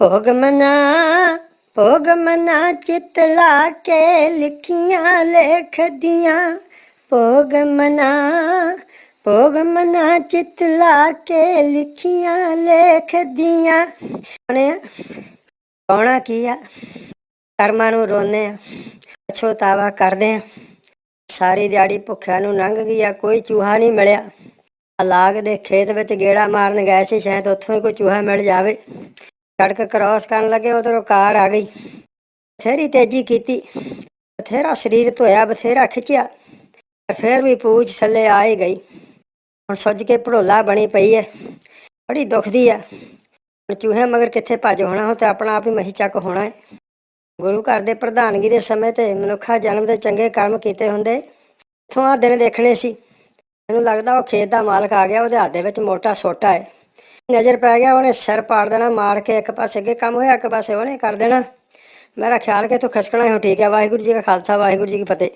ਭੋਗ ਮਨਾ ਚਿਤ ਲਾ ਕੇ ਲਿਖੀਆਂ ਲੇਖਦੀਆਂ। ਭੋਗ ਮਨਾ, ਭੋਗ ਚਿਤ ਲਾ ਕੇ ਲਿਖੀਆਂ ਲੇਖਦੀਆਂ। ਉਹਨੇ ਕੌਣਾ ਕੀ ਆ? ਕਰਮਾਂ ਨੂੰ ਰੋਨੇ ਆ ਪਛੋਤਾਵਾ ਕਰਦੇ ਆ। ਸਾਰੀ ਦਿਹਾੜੀ ਭੁੱਖਿਆਂ ਨੂੰ ਲੰਘ ਗਈ ਆ ਕੋਈ ਚੂਹਾ ਨਹੀਂ ਮਿਲਿਆ। ਆ ਲਾਗ ਦੇ ਖੇਤ ਵਿੱਚ ਗੇੜਾ ਮਾਰਨ ਗਏ ਸੀ, ਸ਼ਾਇਦ ਉੱਥੋਂ ਹੀ ਕੋਈ ਚੂਹਾ ਮਿਲ ਜਾਵੇ। ਸੜਕ ਕ੍ਰਾਸ ਕਰਨ ਲੱਗੇ, ਉਧਰੋਂ ਕਾਰ ਆ ਗਈ। ਬਥੇਰੀ ਤੇਜ਼ੀ ਕੀਤੀ। ਬਥੇਰਾ ਸਰੀਰ ਧੋਇਆ, ਬਥੇਰਾ ਖਿੱਚਿਆ। ਫਿਰ ਵੀ ਪੂਛ ਥੱਲੇ ਆ ਹੀ ਗਈ। ਹੁਣ ਸੁੱਜ ਕੇ ਭੜੋਲਾ ਬਣੀ ਪਈ ਹੈ ਬੜੀ ਦੁਖਦੀ ਆ ਹੁਣ ਚੂਹੇ ਮਗਰ ਕਿੱਥੇ ਭੱਜ ਹੋਣਾ, ਉਹ ਤੇ ਆਪਣਾ ਆਪ ਹੀ ਮਹੀ ਚੱਕ ਹੋਣਾ ਹੈ ਗੁਰੂ ਘਰ ਦੇ ਪ੍ਰਧਾਨਗੀ ਦੇ ਸਮੇਂ ਤੇ ਮਨੁੱਖਾ ਜਨਮ ਦੇ ਚੰਗੇ ਕਰਮ ਕੀਤੇ ਹੁੰਦੇ। ਇੱਥੋਂ ਆ ਦਿਨ ਦੇਖਣੇ ਸੀ। ਮੈਨੂੰ ਲੱਗਦਾ ਉਹ ਖੇਤ ਦਾ ਮਾਲਕ ਆ ਗਿਆ, ਉਹਦੇ ਹੱਥ ਦੇ ਵਿੱਚ ਮੋਟਾ ਸੋਟਾ ਹੈ ਨਜ਼ਰ ਪੈ ਗਿਆ, ਉਹਨੇ ਸਿਰ ਪਾੜ ਦੇਣਾ, ਮਾਰ ਕੇ ਇੱਕ ਪਾਸੇ ਅੱਗੇ ਕੰਮ ਹੋਇਆ, ਇੱਕ ਪਾਸੇ ਉਹਨੇ ਕਰ ਦੇਣਾ। ਮੇਰਾ ਖਿਆਲ ਕਿ ਤੂੰ ਖਸਕਣਾ ਹੀ ਠੀਕ ਹੈ, ਵਾਹਿਗੁਰੂ ਜੀ ਕਾ ਖਾਲਸਾ, ਵਾਹਿਗੁਰੂ ਜੀ ਕੀ ਫਤਿਹ।